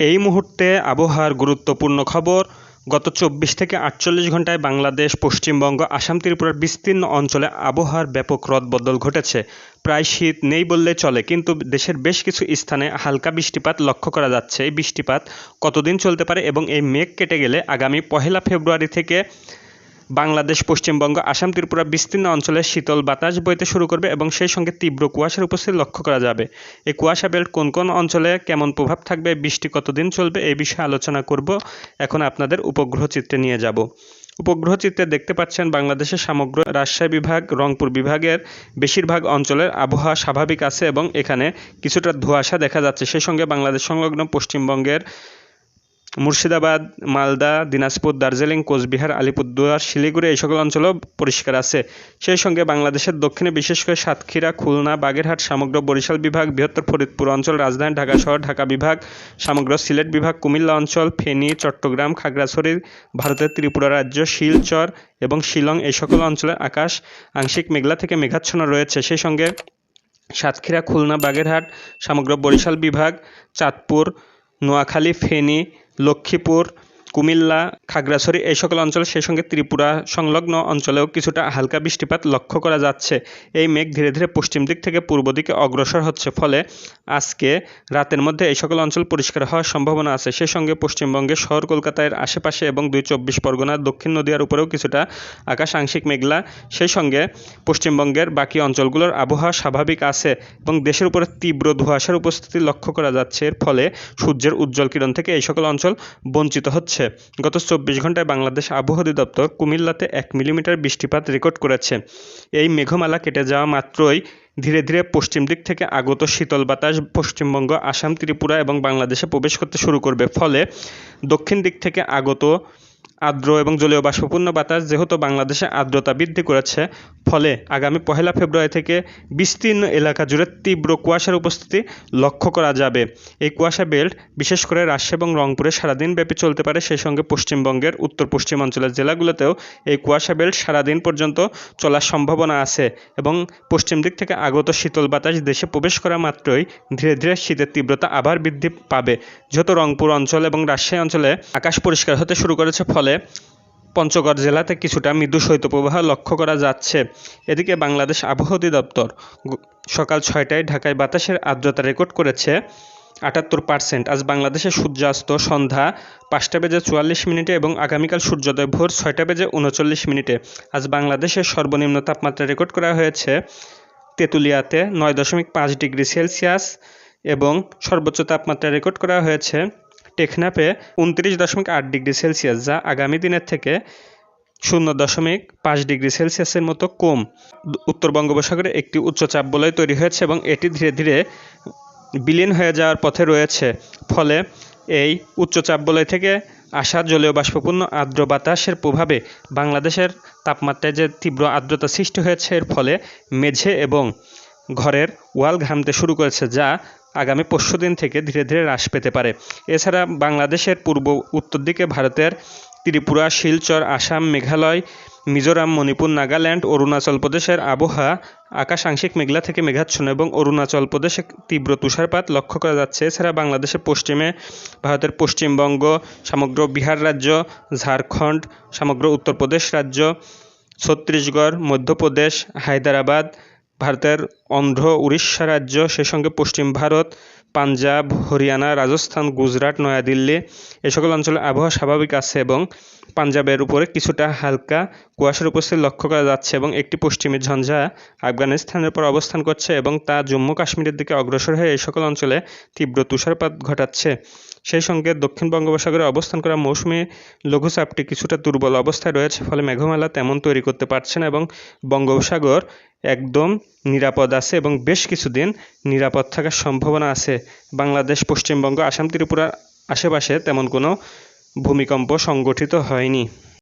এই মুহূর্তে আবহাওয়ার গুরুত্বপূর্ণ খবর, গত চব্বিশ থেকে আটচল্লিশ ঘন্টায় বাংলাদেশ, পশ্চিমবঙ্গ, আসাম, ত্রিপুরার বিস্তীর্ণ অঞ্চলে আবহাওয়ার ব্যাপক রদবদল ঘটেছে। প্রায় শীত নেই বললে চলে, কিন্তু দেশের বেশ কিছু স্থানে হালকা বৃষ্টিপাত লক্ষ্য করা যাচ্ছে। এই বৃষ্টিপাত কতদিন চলতে পারে এবং এই মেঘ কেটে গেলে আগামী পহেলা ফেব্রুয়ারি থেকে বাংলাদেশ, পশ্চিমবঙ্গ, আসাম, ত্রিপুরা বিস্তীর্ণ অঞ্চলে শীতল বাতাস বইতে শুরু করবে এবং সেই সঙ্গে তীব্র কুয়াশার উপস্থিতি লক্ষ্য করা যাবে। এই কুয়াশা বেল্ট কোন কোন অঞ্চলে কেমন প্রভাব থাকবে, বৃষ্টি কতদিন চলবে, এই বিষয়ে আলোচনা করব। এখন আপনাদের উপগ্রহ চিত্রে নিয়ে যাব। উপগ্রহ চিত্রে দেখতে পাচ্ছেন বাংলাদেশের সমগ্র রাজশাহী বিভাগ, রংপুর বিভাগের বেশিরভাগ অঞ্চলের আবহাওয়া স্বাভাবিক আছে এবং এখানে কিছুটা ধোঁয়াশা দেখা যাচ্ছে। সেই সঙ্গে বাংলাদেশ সংলগ্ন পশ্চিমবঙ্গের মুর্শিদাবাদ, মালদা, দিনাজপুর, দার্জিলিং, কোচবিহার, আলিপুরদুয়ার, শিলিগুড়ি এই সকল অঞ্চলও পরিষ্কার আছে। সেই সঙ্গে বাংলাদেশের দক্ষিণে বিশেষ করে সাতক্ষীরা, খুলনা, বাগেরহাট, সমগ্র বরিশাল বিভাগ, বৃহত্তর ফরিদপুর অঞ্চল, রাজধানী ঢাকা শহর, ঢাকা বিভাগ, সমগ্র সিলেট বিভাগ, কুমিল্লা অঞ্চল, ফেনী, চট্টগ্রাম, খাগড়াছড়ি, ভারতের ত্রিপুরা রাজ্য, শিলচর এবং শিলং এই সকল অঞ্চলের আকাশ আংশিক মেঘলা থেকে মেঘাচ্ছন্ন রয়েছে। সেই সঙ্গে সাতক্ষীরা, খুলনা, বাগেরহাট, সমগ্র বরিশাল বিভাগ, চাঁদপুর, নোয়াখালী, ফেনী লক্ষ্মীপুর কুমিল্লা, খাগড়াছড়ি এই সকল অঞ্চল সেই সঙ্গে ত্রিপুরা সংলগ্ন অঞ্চলেও কিছুটা হালকা বৃষ্টিপাত লক্ষ্য করা যাচ্ছে। এই মেঘ ধীরে ধীরে পশ্চিম দিক থেকে পূর্ব দিকে অগ্রসর হচ্ছে, ফলে আজকে রাতের মধ্যে এই সকল অঞ্চল পরিষ্কার হওয়ার সম্ভাবনা আছে। সেই সঙ্গে পশ্চিমবঙ্গের শহর কলকাতার আশেপাশে এবং দুই চব্বিশ পরগনার দক্ষিণ নদিয়ার উপরেও কিছুটা আকাশ আংশিক মেঘলা। সেই সঙ্গে পশ্চিমবঙ্গের বাকি অঞ্চলগুলোর আবহাওয়া স্বাভাবিক আছে এবং দেশের উপরে তীব্র ধোঁয়াশার উপস্থিতি লক্ষ্য করা যাচ্ছে। এর ফলে সূর্যের উজ্জ্বল কিরণ থেকে এই সকল অঞ্চল বঞ্চিত হচ্ছে। গত চব্বিশ ঘন্টায় বাংলাদেশ আবহাওয়া দপ্তর কুমিল্লাতে এক মিলিমিটার বৃষ্টিপাত রেকর্ড করেছে। এই মেঘমালা কেটে যাওয়া মাত্রই ধীরে ধীরে পশ্চিম দিক থেকে আগত শীতল বাতাস পশ্চিমবঙ্গ, আসাম, ত্রিপুরা এবং বাংলাদেশে প্রবেশ করতে শুরু করবে। ফলে দক্ষিণ দিক থেকে আগত আর্দ্র এবং জলীয় বাষ্পপূর্ণ বাতাস যেহেতু বাংলাদেশে আর্দ্রতা বৃদ্ধি করেছে, ফলে আগামী পহেলা ফেব্রুয়ারি থেকে বিস্তীর্ণ এলাকা জুড়ে তীব্র কুয়াশার উপস্থিতি লক্ষ্য করা যাবে। এই কুয়াশা বেল্ট, বিশেষ করে রাজশাহী এবং রংপুরে সারাদিন ব্যাপী চলতে পারে, সেই সঙ্গে পশ্চিমবঙ্গের উত্তর পশ্চিম অঞ্চলের জেলাগুলোতেও এই কুয়াশা বেল্ট সারাদিন পর্যন্ত চলার সম্ভাবনা আছে এবং পশ্চিম দিক থেকে আগত শীতল বাতাস দেশে প্রবেশ করা মাত্রই ধীরে ধীরে শীতের তীব্রতা আবার বৃদ্ধি পাবে। যেহেতু রংপুর অঞ্চল এবং রাজশাহী অঞ্চলে আকাশ পরিষ্কার হতে শুরু করেছে, ফলে পঞ্চগড় জেলাতে কিছুটা মৃদু শৈত্যপ্রবাহ লক্ষ্য করা যাচ্ছে। এদিকে বাংলাদেশ আবহাওয়া অধিদপ্তর সকাল ছয়টায় ঢাকায় বাতাসের আর্দ্রতা রেকর্ড করেছে আটাত্তর পার্সেন্ট আজ বাংলাদেশের সূর্যাস্ত সন্ধ্যা পাঁচটা বেজে চুয়াল্লিশ মিনিটে এবং আগামীকাল সূর্যোদয় ভোর ছয়টা বেজে উনচল্লিশ মিনিটে। আজ বাংলাদেশের সর্বনিম্ন তাপমাত্রা রেকর্ড করা হয়েছে তেঁতুলিয়াতে নয় দশমিক পাঁচ ডিগ্রি সেলসিয়াস এবং সর্বোচ্চ তাপমাত্রা রেকর্ড করা হয়েছে টেকনাফে উনত্রিশ দশমিক আট ডিগ্রি সেলসিয়াস, যা আগামী দিনের থেকে শূন্য দশমিক পাঁচ ডিগ্রি সেলসিয়াসের মতো কম। উত্তর বঙ্গোপসাগরে একটি উচ্চচাপ বলয় তৈরি হয়েছে এবং এটি ধীরে ধীরে বিলীন হয়ে যাওয়ার পথে রয়েছে। ফলে এই উচ্চচাপ বলয় থেকে আসা জলীয় বাষ্পপূর্ণ আর্দ্র বাতাসের প্রভাবে বাংলাদেশের তাপমাত্রায় যে তীব্র আর্দ্রতা সৃষ্টি হয়েছে, এর ফলে মেঝে এবং ঘরের ওয়াল ঘামতে শুরু করেছে, যা আগামী পরশু দিন থেকে ধীরে ধীরে হ্রাস পেতে পারে। এছাড়া বাংলাদেশের পূর্ব উত্তর দিকে ভারতের ত্রিপুরা, শিলচর, আসাম, মেঘালয়, মিজোরাম, মণিপুর, নাগাল্যান্ড, অরুণাচল প্রদেশের আবহাওয়া আকাশ আংশিক মেঘলা থেকে মেঘাচ্ছন্ন এবং অরুণাচল প্রদেশে তীব্র তুষারপাত লক্ষ্য করা যাচ্ছে। এছাড়া বাংলাদেশের পশ্চিমে ভারতের পশ্চিমবঙ্গ, সমগ্র বিহার রাজ্য, ঝাড়খণ্ড, সমগ্র উত্তরপ্রদেশ রাজ্য, ছত্তিশগড়, মধ্যপ্রদেশ, হায়দ্রাবাদ ভারতের অন্ধ্র উড়িষ্যা রাজ্য, সে সঙ্গে পশ্চিম ভারত, পাঞ্জাব, হরিয়ানা, রাজস্থান, গুজরাট, নয়াদিল্লি, এ সকল অঞ্চলে আবহাওয়া স্বাভাবিক আছে এবং পাঞ্জাবের উপরে কিছুটা হালকা কুয়াশার উপস্থিতি লক্ষ্য করা যাচ্ছে এবং একটি পশ্চিমী ঝঞ্ঝা আফগানিস্তানের উপর অবস্থান করছে এবং তা জম্মু কাশ্মীরের দিকে অগ্রসর হয়ে এই সকল অঞ্চলে তীব্র তুষারপাত ঘটাচ্ছে। সেই সঙ্গে দক্ষিণ বঙ্গোপসাগরে অবস্থান করা মৌসুমি লঘুচাপটি কিছুটা দুর্বল অবস্থায় রয়েছে, ফলে মেঘমালা তেমন তৈরি করতে পারছে না এবং বঙ্গোপসাগর একদম নিরাপদ আছে এবং বেশ কিছুদিন নিরাপদ থাকার সম্ভাবনা আছে। বাংলাদেশ, পশ্চিমবঙ্গ, আসাম, ত্রিপুরার আশেপাশে তেমন কোনো ভূমিকম্প সংগঠিত হয়নি।